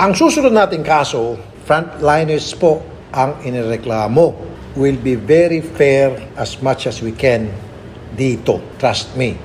Ang susunod nating kaso, frontliners po ang inireklamo. Will be very fair as much as we can dito. Trust me.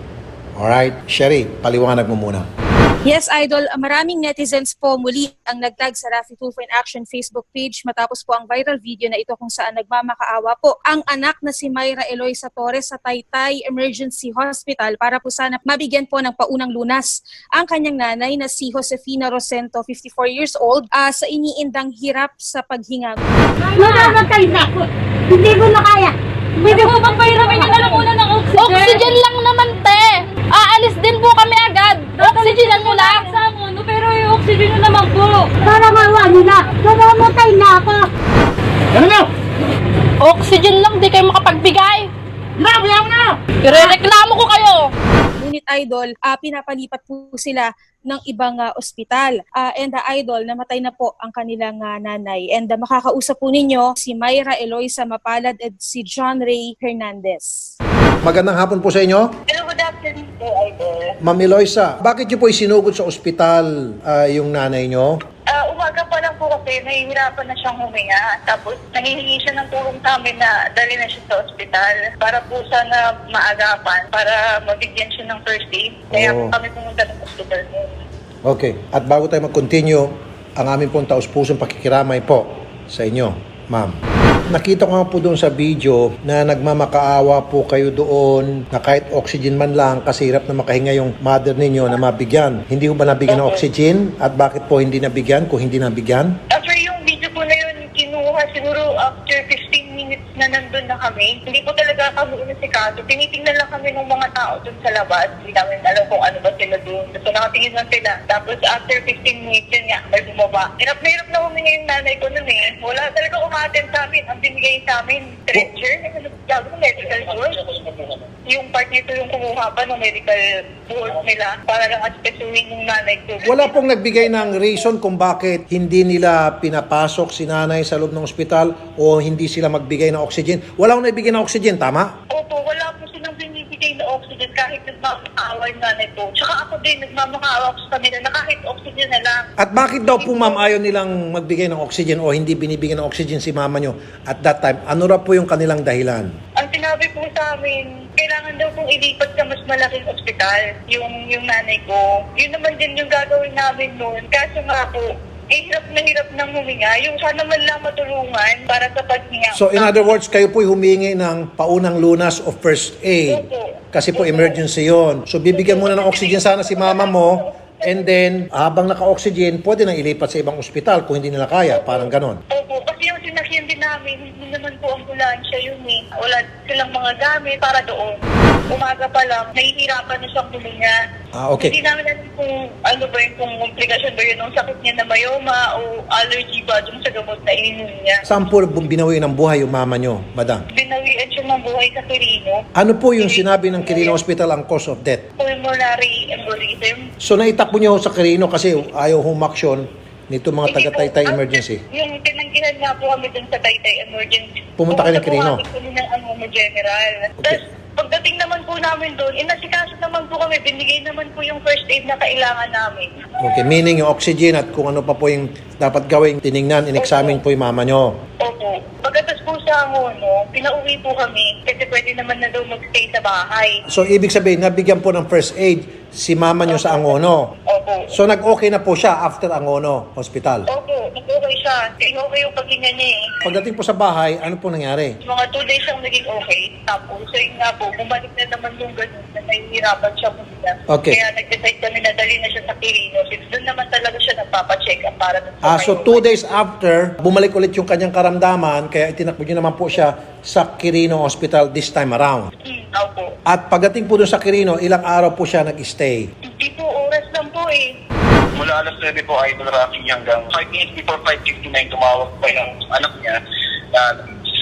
Alright? Sherry, paliwanag mo muna. Yes, Idol. Maraming netizens po muli ang nagtag sa Rafi Tulfo in Action Facebook page matapos po ang viral video na ito kung saan nagmamakaawa po ang anak na si Myra Eloisa Torres sa Taytay Emergency Hospital para po sana mabigyan po ng paunang lunas ang kanyang nanay na si Josefina Rosento, 54 years old, ah, sa iniindang hirap sa paghinga. Mamamatay na ako. Hindi ko na kaya. Pwede po bang pahiramin niyo na lang ng oxygen? Oxygen lang naman, te. Aalis din po kami agad. Oxygenan mo lang. Sa mundo, pero yung oxygen nyo naman po. Para mawa nila. Mamamatay na ako. Oxygen lang, di kayo makapagbigay. Mabiyaw na! Irereklamo ko kayo. Ngunit idol, ah, pinapalipat po sila ng ibang ah, ospital. Ah, and the idol, namatay na po ang kanilang ah, nanay. And ah, makakausap po ninyo si Myra Eloisa Mapalad at si John Ray Hernandez. Magandang hapon po sa inyo. Hello, good afternoon po, Idol. Ma'am Eloisa, bakit niyo po isinugod sa ospital ah, yung nanay niyo? Ah, umaga pa lang po kasi nahihirapan na siyang huminga. Tapos nangihingi siya ng tulong sa amin na dali na siya sa ospital para po sana maagapan, para mabigyan siya ng first aid. Kaya Oo. po kami pumunta ng ospital. Okay. At bago tayo mag-continue, ang aming pong taus-pusong pakikiramay po sa inyo, ma'am. Nakita ko nga po doon sa video na nagmamakaawa po kayo doon na kahit oxygen man lang kasi hirap na makahinga yung mother ninyo na mabigyan. Hindi ko ba nabigyan ng oxygen? At bakit po hindi nabigyan kung hindi nabigyan? After yung video po na yun, kinuha siguro after 15 minutes na nandun na kami. Hindi po talaga kami inasikaso. Tinitingnan lang kami ng mga tao dun sa labas. Hindi namin alam kung ano ba sila dun. So nakatingin lang sila. Tapos after 15 minutes, yun nga, may bumaba. Hirap na hirap na huminga yung nanay ko nun eh. Wala talaga umaten sa amin. Ang binigay sa amin, stretcher. Gago ng medical board. Yung part nito yung kumuha pa ng medical board nila para lang aspesuhin yung nanay ko. Wala pong nagbigay ng reason kung bakit hindi nila pinapasok si nanay sa loob ng ospital o hindi sila magbigay ng oxygen. Wala akong nagbigay ng oxygen, tama? Opo, wala po silang binibigay na oxygen kahit nagmamakaawa nanay ko. Tsaka ako din, nagmamakaawa ko sa kanila na kahit oxygen na lang. At bakit daw po ma'am ayaw nilang magbigay ng oxygen o hindi binibigyan ng oxygen si mama nyo at that time? Ano ra po yung kanilang dahilan? Ang sinabi po sa amin, kailangan daw pong ilipat sa mas malaking ospital yung, yung nanay ko. Yun naman din yung gagawin namin noon. Kaso nga po, eh, hirap na hirap nang huminga. Yung sana man lang matulungan para sa paghinga. So in other words, kayo po humingi ng paunang lunas of first aid. Kasi po emergency yon. So bibigyan muna ng oxygen sana si mama mo and then habang naka-oxygen, pwede na ilipat sa ibang ospital kung hindi nila kaya. Parang ganon. Opo, din namin, hindi naman po ambulansya yun eh. Wala silang mga gamit para doon. Umaga pa lang, nahihirapan na siyang huminga. Ah, okay. Hindi namin alam kung ano ba yun, kung komplikasyon ba yun ng sakit niya na mayoma o allergy ba dun sa gamot na ininom niya. Saan po binawi ng buhay yung mama nyo, madam? Binawian siya ng buhay sa Quirino. Ano po yung sinabi ng Quirino Hospital ang cause of death? Pulmonary embolism. So naitakbo nyo sa Quirino kasi ayaw humaksyon nito mga Hindi taga-Taytay po. emergency. Yung tinanggihan nga po kami dun sa Taytay emergency. Pumunta kayo ng Quirino? Pumunta po kami ng ano, general. Okay. Tapos pagdating naman po namin doon, inasikaso naman po kami, binigay naman po yung first aid na kailangan namin. Okay, meaning yung oxygen at kung ano pa po yung dapat gawing tiningnan, in-examine po yung mama nyo. Opo. Pagkatas po sa ano, pinauwi po kami kasi pwede naman na daw magstay sa bahay. So, ibig sabihin, nabigyan po ng first aid si mama nyo sa Angono. Opo. So, nag-okay na po siya after Angono Hospital. Opo, nag-okay siya. Kasi okay yung paghinga niya eh. Pagdating po sa bahay, ano po nangyari? Mga two days siyang naging okay. Tapos, so yun nga po, bumalik na naman yung ganun na nahihirapan siya muna. Okay. Kaya nag-decide kami na dali na siya sa Quirino. Since doon naman talaga siya nagpapacheck up para dun sa Ah, so, two days after, bumalik ulit yung kanyang karamdaman, kaya itinakbo nyo naman po siya sa Quirino Hospital this time around. Hmm, opo. At pagdating po doon sa Quirino, ilang araw po siya nag-stay. Hindi po, oras lang po eh. mula alas 9 po Idol Rocky hanggang 5 minutes before 5.59 tumawag pa yung anak niya na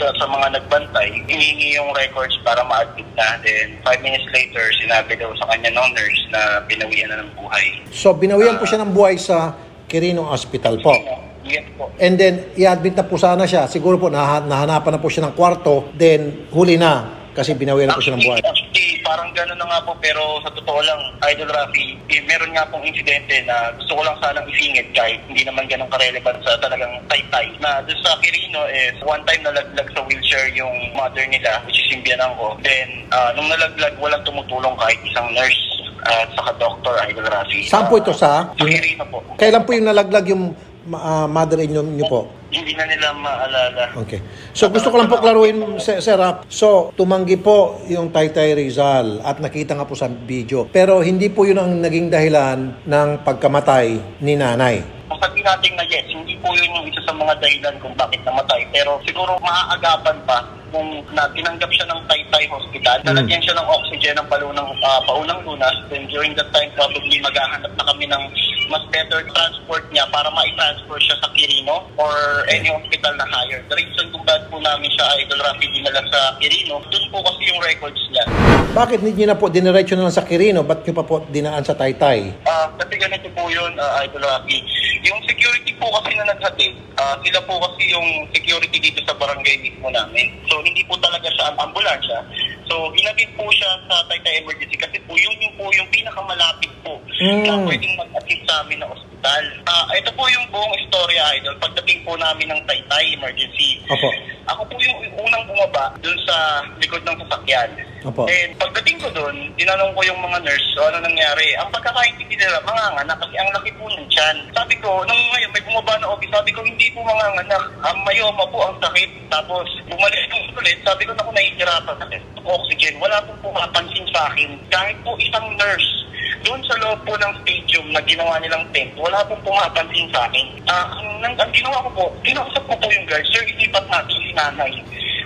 sa, sa mga nagbantay, hinihingi yung records para ma-admit na. Then 5 minutes later, sinabi daw sa kanya ng nurse na binawian na ng buhay. So, binawian po siya ng buhay sa Quirino Hospital po. Yes po. And then, i-admit na po sana siya. Siguro po, naha- nahanapan na po siya ng kwarto. Then, huli na. Kasi binawi na po siya ng buhay. Actually, parang gano'n na nga po, pero sa totoo lang, Idol Rafi, eh, meron nga pong insidente na gusto ko lang sanang isingit kahit hindi naman ganun ka-relevant sa talagang taytay. Na doon sa Quirino is one time nalaglag sa wheelchair yung mother nila, which is yung ko. Then, ah, nung nalaglag, walang tumutulong kahit isang nurse at saka doctor, Idol Rafi. Saan po ito sa? Sa Quirino po. Kailan po yung nalaglag yung ah, mother-in-law niyo po? Hindi na nila maalala. Okay. So gusto ko lang po klaruhin, sir, sir, ah. So, tumanggi po yung Taytay Rizal at nakita nga po sa video. Pero hindi po yun ang naging dahilan ng pagkamatay ni nanay. Kung sabihin natin na yes, hindi po yun yung isa sa mga dahilan kung bakit namatay. Pero siguro maaagapan pa kung na tinanggap siya ng Taytay Hospital, nalagyan siya ng oxygen ng palunang, uh, paunang lunas, then during that time probably maghahanap na kami ng mas better transport niya para ma-transfer siya sa Quirino or any hospital na higher. The reason kung bakit po namin siya Idol Rafi dinala sa Quirino, dun po kasi yung records niya. Bakit hindi na po diniretso na lang sa Quirino? Ba't nyo pa po dinaan sa Taytay? Ah, kasi ganito po yun, uh, Idol Rocky. Yung security po kasi na naghatid, ah, sila po kasi yung security dito sa barangay mismo namin. So, hindi po talaga siya ang ambulansya. So, inabit po siya sa Taytay Emergency kasi po yun yung po yung pinakamalapit po Mm. na pwedeng mag-assist sa amin na ospital. Ah, ito po yung buong istorya, Idol. Pagdating po namin ng Taytay Emergency, Opo. ako po yung unang bumaba dun sa likod ng sasakyan. Opo. Then, pagdating ko dun, tinanong ko yung mga nurse, so ano nangyari. Ang pagkakaintindi nila, mga anak, kasi ang laki po ng tiyan. Sabi ko, nung ngayon, may bumaba na office, sabi ko, hindi po mga anak, ang mayoma po ang sakit. Tapos, bumalik yung ulit, sabi ko, naku, nahihirapan sa oxygen. Wala po pumapansin sa akin. Kahit po isang nurse, doon sa loob po ng stadium na ginawa nilang tent, wala pong pumapansin sa akin. Ah, ang, ang, ang ginawa ko po, kinausap ko po yung guard, sir, ilipat natin si nanay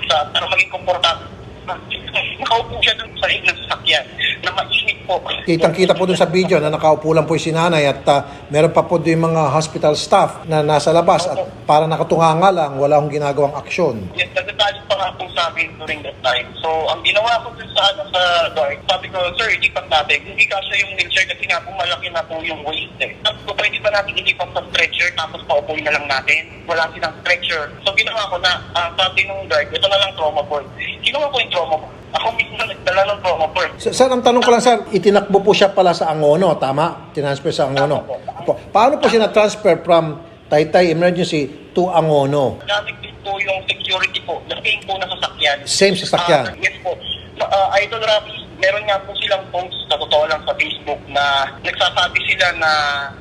sa, para maging komportable. Nakaupo siya doon sa ng sasakyan na mainit po. Kitang-kita po dun sa video na nakaupo lang po yung sinanay at ah, meron pa po doon yung mga hospital staff na nasa labas at para nakatunganga lang, wala akong ginagawang aksyon. Yes, nagdetalye pa nga po sa amin during that time. So, ang ginawa ko dun sa, ano, sa guard, sabi ko, sir, ilipat natin. Hindi kasi yung wheelchair kasi nga po malaki na po yung waist eh. Sabi ko, ba natin ilipat sa stretcher tapos paupuin na lang natin? Wala silang stretcher. So, ginawa ko na, ah, sabi nung guard, ito na lang trauma board. Ginawa ko yung trauma board. Ako mismo nagdala ng trauma board. Sir, sir, ang tanong ko lang, sir, itinakbo po siya pala sa Angono, tama? Tinransfer sa Angono. Opo. Paano po siya na-transfer from Taytay Emergency to Angono? Gamit po yung security po, the same po na sasakyan. Same sasakyan? Ah, yes po. Ah, Idol Rafi, meron nga po silang post sa totoo lang sa Facebook na nagsasabi sila na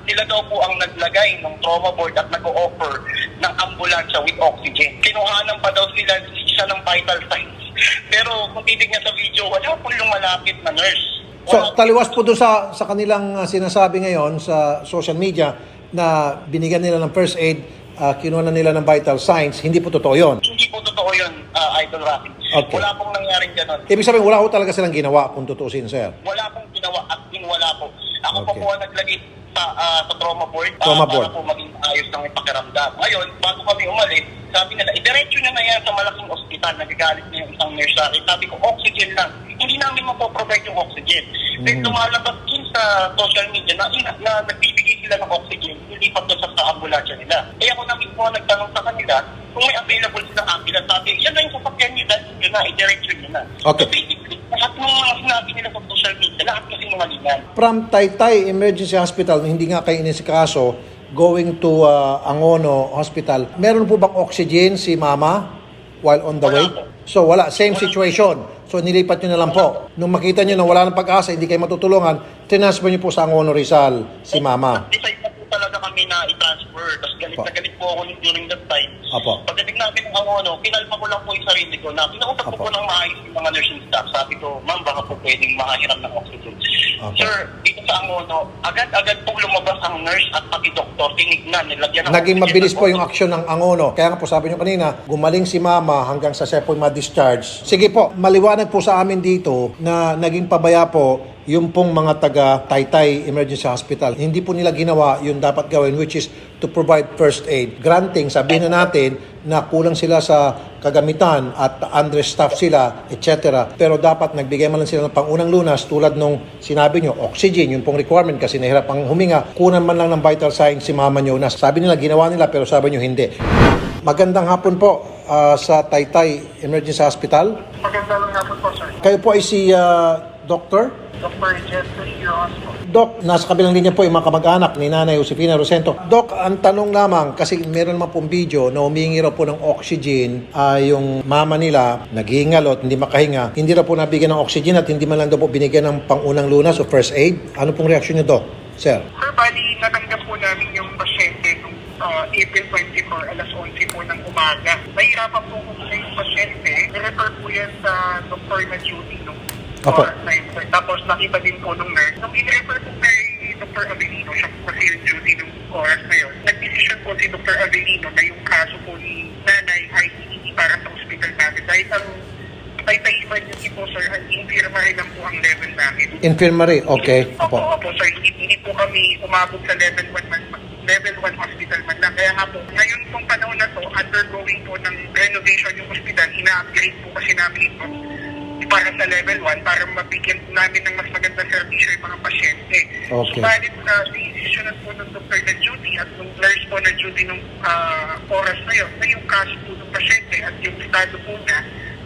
sila daw po ang naglagay ng trauma board at nag-o-offer ng ambulansya with oxygen. Kinuhanan pa daw sila siya ng vital signs. Pero kung titignan sa video, wala po yung malapit na nurse. So, taliwas po doon sa, sa kanilang uh, sinasabi ngayon sa social media na binigyan nila ng first aid, uh, kinuha na nila ng vital signs. Hindi po totoo yon. Yun, ah, Idol Rafi. Okay. Wala pong nangyaring ganun. Ibig sabihin, wala ko talaga silang ginawa kung tutusin, sir. wala pong ginawa at wala po. Ako Okay. po po ang naglagay sa, ah, sa trauma board ah, Trauma para board. po maging ayos ng ipakiramdam. Ngayon, bago kami umalis, sabi nila, idiretso nyo na yan sa malaking ospital. Nagagalit na yung isang nurse sa akin. Sabi ko, oxygen lang. Hindi namin mapoprovide yung oxygen. Then lumalabas din sa social media na, na, na nagbibigay sila ng oxygen, hindi pa doon sa, sa ambulansya nila. Kaya ako na mismo nagtanong sa kanila kung may available silang ambulance. Sabi, yan na yung sasakyan nyo, dahil yun na, idiretso nyo na. Okay. So basically, lahat ng mga sinabi nila sa social media, lahat kasi mga lingan. From Taytay Emergency Hospital, hindi nga kayo inisikaso, going to uh, Angono Hospital, meron po bang oxygen si mama while on the Wala way? po. So wala, same situation. So nilipat nyo na lang po. Nung makita nyo na wala ng pag-asa, hindi kayo matutulungan, transfer nyo po sa Angono Rizal si mama. Decide na po talaga kami na i-transfer. Tapos galit na Apo. galit po ako during that time. Apo. Pagdating namin ng Angono, kinalma ko lang po yung sarili ko na kinausap ko Apo. po ng maayos yung mga nursing staff. Sabi ko, ma'am, baka po pwedeng makahiram ng oxygen. Apo. Sir, dito sa Angono, agad-agad po lumabas ang nurse at pati doktor. Tinignan, nilagyan ng Naging oxygen mabilis po yung aksyon ng Angono. Kaya nga po sabi nyo kanina, gumaling si mama hanggang sa siya po ma-discharge. Sige po, maliwanag po sa amin dito na naging pabaya po yung pong mga taga Taytay Emergency Hospital. Hindi po nila ginawa yung dapat gawin which is to provide first aid. Granting, sabihin na natin na kulang sila sa kagamitan at understaffed sila, etc. Pero dapat nagbigay man lang sila ng pangunang lunas tulad nung sinabi nyo, oxygen, yung pong requirement kasi nahirap ang huminga, kunan man lang ng vital signs si mama nyo na sabi nila ginawa nila pero sabi nyo hindi. Magandang hapon po ah, sa Taytay Emergency Hospital. Maganda lang naman po, sir. Kayo po ay si ah, Doctor? Dr. Jeffrey. Doc, nasa kabilang linya po yung mga kamag-anak ni Nanay Josefina Rosento. Doc, ang tanong lamang, kasi meron naman pong video na humingi raw po ng oxygen ah, yung mama nila, naghihingal at hindi makahinga. Hindi raw po nabigyan ng oxygen at hindi man lang daw po binigyan ng pangunang lunas o first aid. Ano pong reaksyon niyo, Doc? Sir? Sir, bali, natanggap po namin yung pasyente noong uh, April 24, alas 11 po ng umaga. Nahirapan po kung sa yung pasyente. Nirefer po yan sa doktor na duty nung Opo. oras na yun, sir. Tapos nakita din po nung nurse. Nung in-refer po kay Dr. Avelino, siya po kasi yung duty nung oras na yun. Nag-decision po si Dr. Avelino na yung kaso po ni nanay ay hindi para sa hospital namin. Dahil ang Taytay emergency po, sir, ang infirmary lang po ang level namin. Infirmary, okay. Opo, Opo. opo, sir. Hindi, hindi po kami umabot sa level 1 man, level 1 hospital man lang. Kaya nga po, ngayon pong panahon na to, undergoing po ng renovation yung hospital, ina-upgrade po kasi namin ito para sa level 1 para mabigyan namin ng mas magandang serbisyo yung mga pasyente. Okay. Subalit, uh, decisionan po ng doktor na duty at ng nurse po na duty ng ah, oras na yun, na yung kaso po ng pasyente at yung estado po na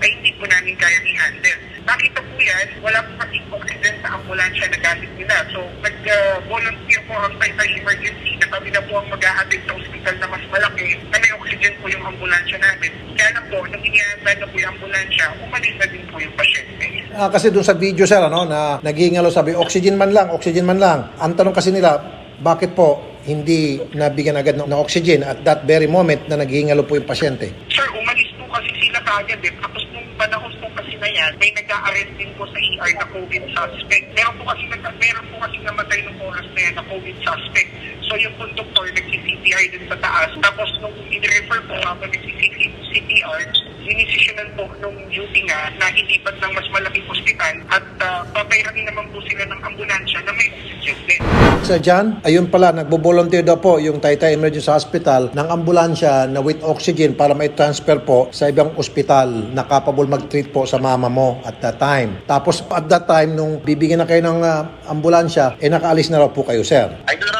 ay hindi po namin kayang i-handle. Nakita po yan, wala po kasing oxygen sa ambulansya na gamit nila. So, nag-volunteer po ang Taytay Emergency na kami na po ang mag-ahatid sa ospital na mas malaki na may oxygen po yung ambulansya namin. Kaya lang po, nung inihandal na po yung ambulansya, umalis na din po yung pasyente. Ah, kasi dun sa video, sir, ano, na naghihingalo sabi, oxygen man lang, oxygen man lang. Ang tanong kasi nila, bakit po hindi nabigyan agad ng, ng oxygen at that very moment na naghihingalo po yung pasyente? Sir, umalis po kasi sila kaagad eh. Tapos nung panahon po na yan, may nag-a-arrest din po sa ER na COVID suspect. Meron po kasi, nag meron po kasi namatay nung oras na yan na COVID suspect. So yung conductor nag-CPR din sa taas. Tapos nung in-refer po habang nag-CPR, sinisisyonan po nung duty nga na ilipat ng mas malaking ospital at uh, papairamin naman po sila ng ambulansya na may oxygen din. Sir John, ayun pala, nagbo-volunteer daw po yung Taytay Emergency Hospital ng ambulansya na with oxygen para may transfer po sa ibang ospital na capable mag-treat po sa mama mo at that time. Tapos at that time, nung bibigyan na kayo ng ah, ambulansya, eh nakaalis na raw po kayo, sir. Idol Rafi, sa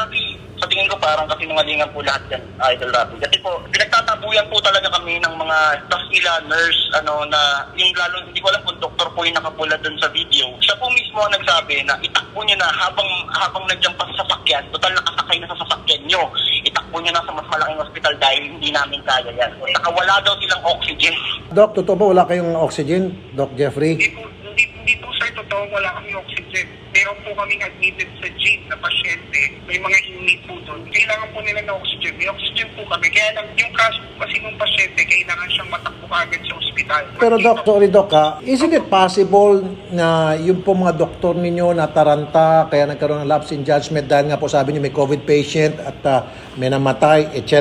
parang kasinungalingan po lahat yan, Idol Rafi. Kasi po, pinagtatabuyan po talaga kami ng mga staff nila, nurse, ano, na yung lalo, hindi ko alam kung doktor po yung nakapula dun sa video. Siya po mismo ang nagsabi na itakbo niyo na habang habang nandiyan pa sa sasakyan, total nakasakay na sa sasakyan niyo, itakbo niyo na sa mas malaking hospital dahil hindi namin kaya yan. Saka wala daw silang oxygen. Doc, totoo ba wala kayong oxygen, Doc Jeffrey? Hindi po, hindi, hindi po totoo wala kami oxygen. Meron po kaming admitted sa jeep na pasyente. May mga inmate po doon. Kailangan po nila ng oxygen. May oxygen po kami. Kaya lang, yung kaso po kasi ng pasyente, kailangan siyang matakbo agad sa ospital. Pero Doc, sorry Doc ha, isn't it possible na yung po mga doktor ninyo na taranta, kaya nagkaroon ng lapse in judgment dahil nga po sabi niyo may COVID patient at ah, may namatay, etc.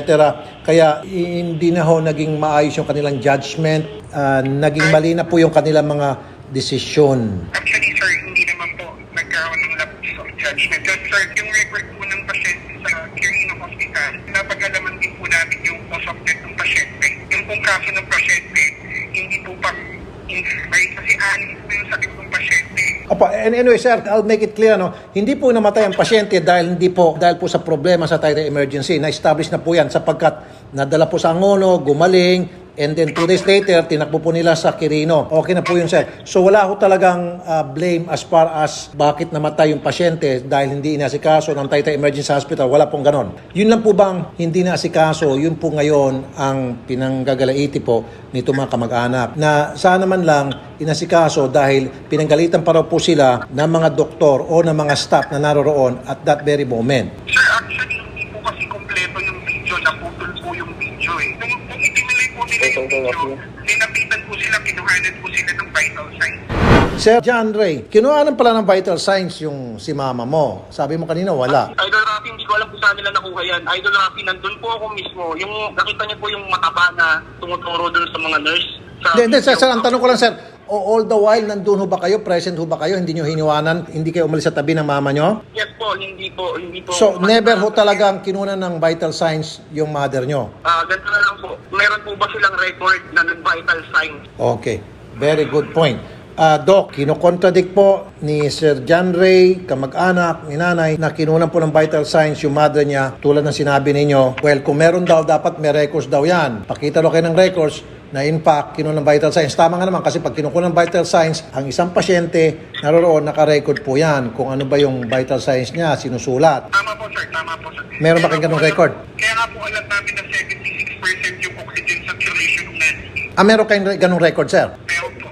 Kaya hindi na ho naging maayos yung kanilang judgment, ah, naging mali na po yung kanilang mga desisyon. Actually, sir, hindi naman po nagkaroon ng lapse of judgment. Just, sir, yung record po ng pasyente sa Quirino Hospital, napag-alaman din po namin yung cause of death ng pasyente. Yung pong kaso ng pasyente, hindi po pang infirmary kasi anin po yung sakit ng pasyente. Opo, and anyway sir, I'll make it clear no, hindi po namatay ang pasyente dahil hindi po dahil po sa problema sa thyroid emergency. Na-establish na po 'yan sapagkat nadala po sa Angono, gumaling, and then two days later, tinakbo po nila sa Quirino. Okay na po yun, sir. So wala ho talagang ah, blame as far as bakit namatay yung pasyente dahil hindi inasikaso ng Taytay Emergency Hospital. Wala pong ganon. Yun lang po bang hindi naasikaso, yun po ngayon ang pinanggagalaiti po nito mga kamag-anak. Na sana man lang inasikaso dahil pinanggalitan pa raw po sila ng mga doktor o ng mga staff na naroroon at that very moment. Sir, actually, hindi po kasi kompleto yung video. Naputol po yung video eh. Nung, kung itinuloy po nila yung video, linapitan po sila, kinuhanan po sila ng vital signs. Sir John Ray, kinuhanan pala ng vital signs yung si mama mo. Sabi mo kanina wala. Idol Rafi, hindi ko alam kung saan nila nakuha yan. Idol Rafi, nandun po ako mismo. Yung nakita niyo po yung mataba na tumuturo dun sa mga nurse. Sa Hindi, hindi, sir, sir, ang tanong ko lang, sir, O all the while, nandun ho ba kayo? Present ho ba kayo? Hindi nyo hiniwanan? Hindi kayo umalis sa tabi ng mama nyo? Yes po, hindi po, hindi po. So, never ho talagang kinunan ng vital signs yung mother nyo? Ah, ganito na lang po. Meron po ba silang record na vital signs? Okay. Very good point. Ah, Doc, kinokontradict po ni Sir John Ray, kamag-anak ni nanay, na kinunan po ng vital signs yung mother niya tulad ng sinabi ninyo. Well, kung meron daw, dapat may records daw yan. Pakita daw kayo ng records na in fact, kinunan ng vital signs. Tama nga naman kasi pag kinukunan ng vital signs, ang isang pasyente, naroroon, nakarecord po yan kung ano ba yung vital signs niya, sinusulat. Tama po, sir. Tama po, sir. Meron ba kayong alam- record? Kaya nga po alam namin na 76% yung oxygen saturation ng Nancy. Ah, meron kayong ganung record, sir? Meron po.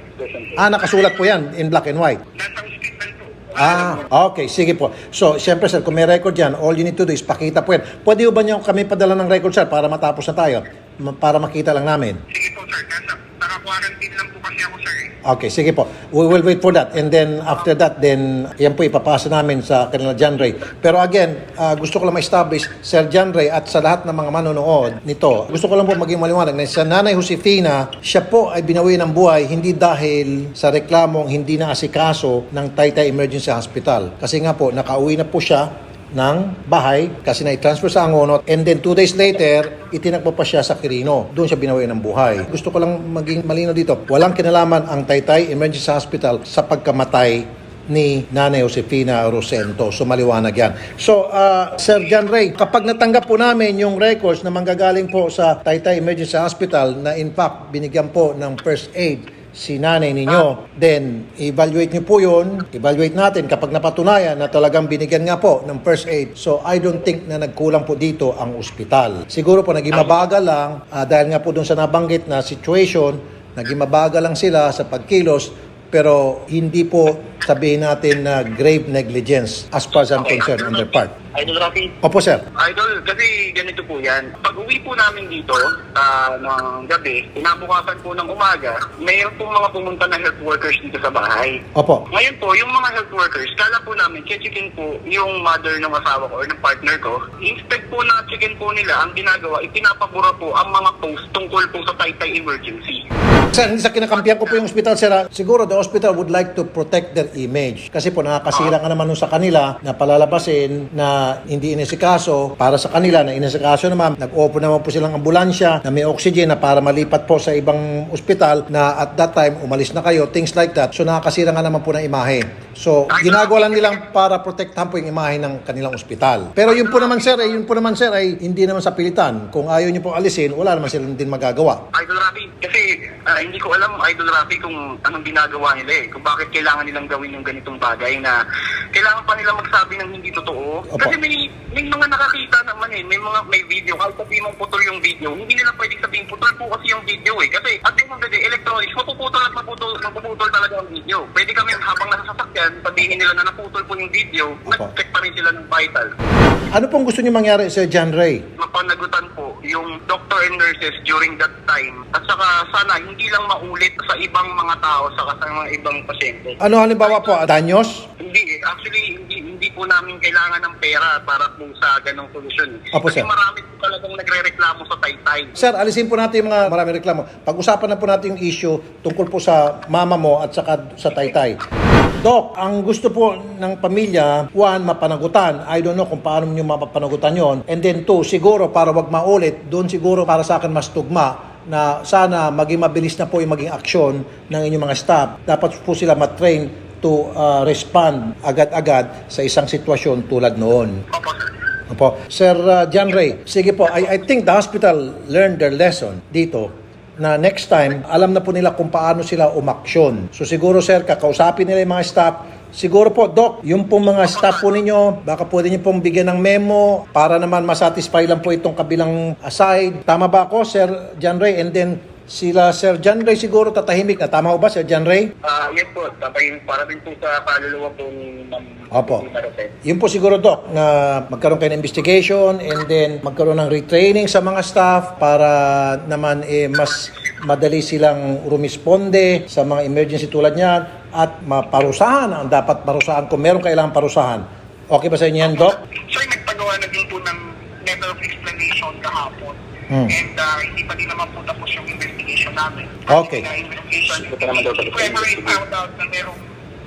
Ah, nakasulat po yan in black and white. Nasa hospital po. Ah, okay. Sige po. So, siyempre sir, kung may record yan, all you need to do is pakita po yan. Pwede ba niyo kami padala ng record sir para matapos na tayo? Ma- Para makita lang namin. Sige po, sir. Nasa, naka-quarantine lang po kasi ako, sir. eh. Okay, sige po. We will wait for that. And then, after that, then, yan po ipapasa namin sa kanila John Ray. Pero again, ah, gusto ko lang ma-establish, Sir John Ray, at sa lahat ng mga manonood nito, gusto ko lang po maging maliwanag na sa Nanay Josefina, siya po ay binawi ng buhay hindi dahil sa reklamong hindi na asikaso ng Taytay Emergency Hospital. Kasi nga po, nakauwi na po siya ng bahay kasi na-transfer sa Angonot and then two days later, itinakbo pa siya sa Quirino. Doon siya binawi ng buhay. Gusto ko lang maging malino dito. Walang kinalaman ang Taytay Emergency Hospital sa pagkamatay ni Nanay Josefina Rosento. So maliwanag yan. So, uh, Sir John Ray, kapag natanggap po namin yung records na manggagaling po sa Taytay Emergency Hospital na in fact binigyan po ng first aid si nanay ninyo, then evaluate nyo po yun, evaluate natin kapag napatunayan na talagang binigyan nga po ng first aid. So I don't think na nagkulang po dito ang ospital. Siguro po naging mabagal lang. Ah, dahil nga po dun sa nabanggit na situation, naging mabagal lang sila sa pagkilos. Pero hindi po sabihin natin na grave negligence as far as I'm concerned on their part. Idol Rafi, Opo sir. Idol, kasi ganito po yan. Pag uwi po namin dito ah, ng gabi, inabukasan po ng umaga, mayroon po mga pumunta na health workers dito sa bahay. Opo. Ngayon po, yung mga health workers, kala po namin, checkin po yung mother ng asawa ko or ng partner ko. Instead po na checkin po nila, ang ginagawa, ipinapabura po ang mga post tungkol po sa Taytay Emergency. Sir, hindi sa kinakampihan ko po yung hospital, sir. Siguro the hospital would like to protect their image. Kasi po nakakasira ka naman nun sa kanila na palalabasin na hindi inisikaso para sa kanila na inisikaso naman. Nag-offer naman po silang ambulansya na may oxygen na para malipat po sa ibang ospital na at that time umalis na kayo, things like that. So nakakasira nga naman po ng imahe. So ginagawa lang nilang para protektahan po yung imahe ng kanilang ospital. Pero yun po naman sir, eh, yun po naman sir ay hindi naman sa pilitan. Kung ayaw niyo po alisin, wala naman silang din magagawa. Idol Rafi, kasi ah, hindi ko alam, Idol Rafi, kung anong ginagawa nila eh. Kung bakit kailangan nilang gawin yung ganitong bagay na kailangan pa nila magsabi ng hindi totoo. Opo. Kasi may, may mga nakakita naman eh, may mga may video. Kahit sabihin mong putol yung video, hindi nila pwedeng sabihin putol po kasi yung video eh. Kasi at the end of the day, electronics, mapuputol at maputol, mapuputol talaga ang video. Pwede kami habang nasa sasakyan, sabihin nila na naputol po yung video, nag-check pa rin sila ng vital. Ano pong gusto niyo mangyari Sir John Ray? mapanagutan po yung doctor and nurses during that time at saka sana hindi lang maulit sa ibang mga tao saka sa mga ibang pasyente. Ano halimbawa po, danyos? Hindi, eh. actually hindi hindi po namin kailangan ng pera para po sa ganong solusyon. Opo, Kasi sir. marami po talagang nagre-reklamo sa taytay. Sir, alisin po natin yung mga maraming reklamo. Pag-usapan na po natin yung issue tungkol po sa mama mo at saka sa taytay. Doc, ang gusto po ng pamilya, one, mapanagutan. I don't know kung paano nyo mapapanagutan yon. And then two, siguro para wag maulit, doon siguro para sa akin mas tugma na sana maging mabilis na po yung maging aksyon ng inyong mga staff. Dapat po sila matrain to uh, respond agad-agad sa isang sitwasyon tulad noon. Opo. Sir uh, John Ray, sige po, I, I think the hospital learned their lesson dito na next time, alam na po nila kung paano sila umaksyon. So siguro sir, kakausapin nila yung mga staff. Siguro po, Doc, yung pong mga staff po ninyo, baka pwede niyo pong bigyan ng memo para naman masatisfy lang po itong kabilang aside. Tama ba ako, Sir John Ray? And then, sila Sir John Ray siguro tatahimik na. Tama ho ba, Sir John Ray? Ah, yes po, tapay para din po sa kaluluwa po ni Ma'am Opo. Yun po siguro, Doc, na magkaroon kayo ng investigation and then magkaroon ng retraining sa mga staff para naman eh, mas madali silang rumisponde sa mga emergency tulad niyan at maparusahan ang dapat parusahan kung meron kailangan parusahan. Okay ba sa inyo yan, Doc? Sir, nagpagawa na din po ng letter of explanation kahapon Hmm. And ah, hindi pa din naman po tapos yung investigation namin. Okay. Ang investigation, Ito naman daw sa if ever I found out na merong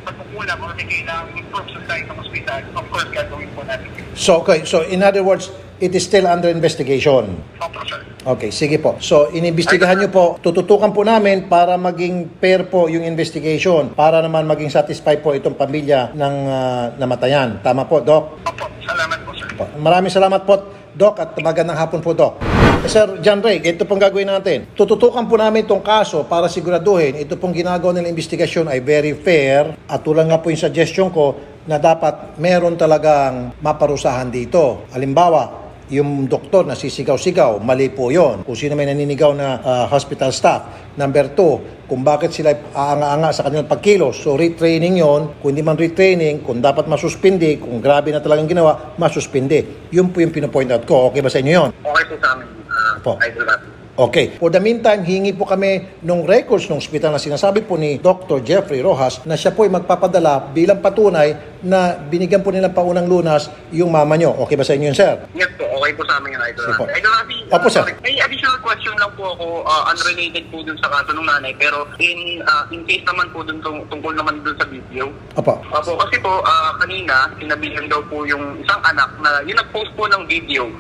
pagkukulang o may kailangang improve sa tayo ng hospital, of course, gagawin po natin. So, okay. So, in other words, it is still under investigation. Opo, sir. Okay, sige po. So, inimbestigahan nyo po, tututukan po namin para maging fair po yung investigation, para naman maging satisfied po itong pamilya ng ah, namatayan. Tama po, Doc? Opo, salamat po, sir. Po. Maraming salamat po, Doc, at magandang hapon po, Doc. Sir John Ray, ito pong gagawin natin. Tututukan po namin itong kaso para siguraduhin ito pong ginagawa nilang investigasyon ay very fair at tulad nga po yung suggestion ko na dapat meron talagang maparusahan dito. Halimbawa, yung doktor na sisigaw-sigaw, mali po yon. Kung sino may naninigaw na ah, hospital staff. Number two, kung bakit sila aanga-anga sa kanilang pagkilos. So retraining yon. Kung hindi man retraining, kung dapat masuspindi, kung grabe na talagang ginawa, masuspindi. Yun po yung pinopoint out ko. Okay ba sa inyo yon? Okay po sa amin, uh, Po. Idol Rafi. Okay. For the meantime, hingi po kami ng records ng ospital na sinasabi po ni Dr. Jeffrey Rojas na siya po ay magpapadala bilang patunay na binigyan po nilang paunang lunas yung mama nyo. Okay ba sa inyo yun, sir? Yes po, okay po sa amin yung Idol Sige po. Rafi. Idol Rafi, Opo, uh, sir. sorry, may additional question lang po ako, uh, unrelated po dun sa kaso ng nanay, pero in uh, in case naman po dun tung- tungkol naman dun sa video. Opo. Opo, kasi po, ah, kanina, sinabihan daw po yung isang anak na yung nag-post po ng video,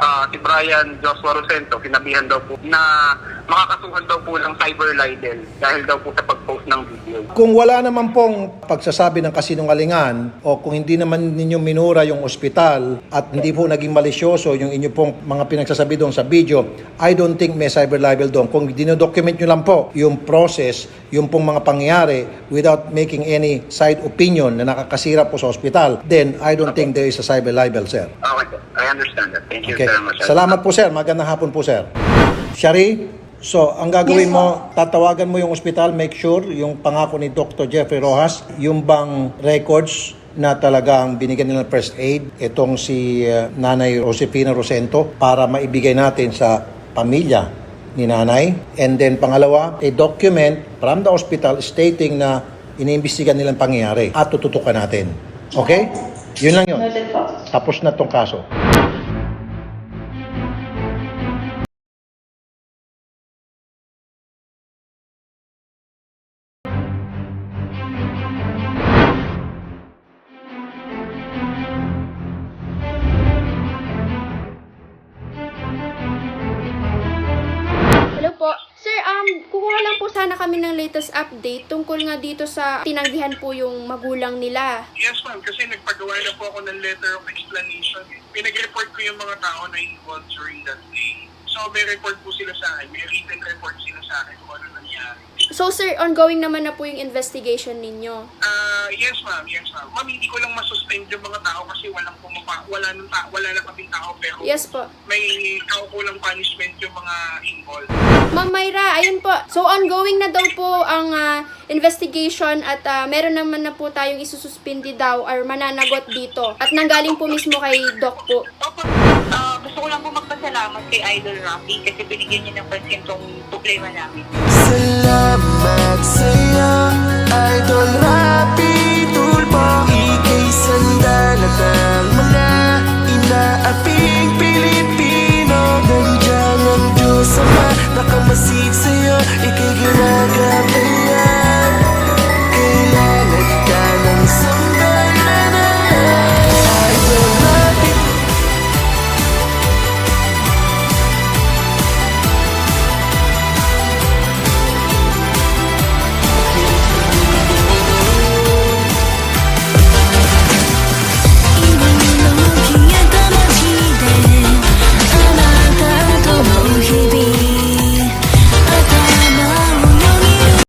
ah, si Brian Joshua Rosento, sinabihan daw po na makakasuhan daw po ng cyber libel dahil daw po sa pag-post ng video. Kung wala naman pong pagsasabi ng kasinungalingan o kung hindi naman ninyo minura yung ospital at hindi po naging malisyoso yung inyo pong mga pinagsasabi doon sa video, I don't think may cyber libel doon. Kung dinodocument nyo lang po yung process, yung pong mga pangyayari without making any side opinion na nakakasira po sa ospital, then I don't think there is a cyber libel, sir. Okay I understand that. Thank you Okay. very much. Salamat po, sir. Magandang hapon po, sir. Shari, so ang gagawin mo, tatawagan mo yung ospital, make sure yung pangako ni Dr. Jeffrey Rojas, yung bang records na talagang binigyan nila first aid, itong si uh, Nanay Josefina Rosento, para maibigay natin sa pamilya ni nanay. And then pangalawa, a document from the hospital stating na iniimbestigan nilang pangyayari at tututukan natin. Okay? Yun lang yun. Tapos na tong kaso. Latest update tungkol nga dito sa tinanggihan po yung magulang nila. Yes, ma'am. Kasi nagpagawa na po ako ng letter of explanation. Pinag-report ko yung mga tao na involved during that day. So, may report po sila sa akin. May written report sila sa akin kung ano nangyari. So sir, ongoing naman na po yung investigation ninyo. Ah, yes, ma'am. Yes, ma'am. Ma'am, hindi ko lang masuspend yung mga tao kasi walang pumapa, wala nang ta- wala na kaming tao pero Yes po. may kaukulang punishment yung mga involved. Ma'am Myra, ayun po. So ongoing na daw po ang ah, investigation at ah, meron naman na po tayong isususpindi daw or mananagot dito. At nanggaling po mismo kay Doc po. Opo, Uh, gusto ko lang po magpasalamat kay Idol Rocky kasi binigyan niya ng pansin tong problema namin. Salamat sa'yo, Idol Rocky. Tulpo Ika'y sandalat ang mga inaaping Pilipino. Nandiyan ang Diyos Ama, nakamasid sa'yo.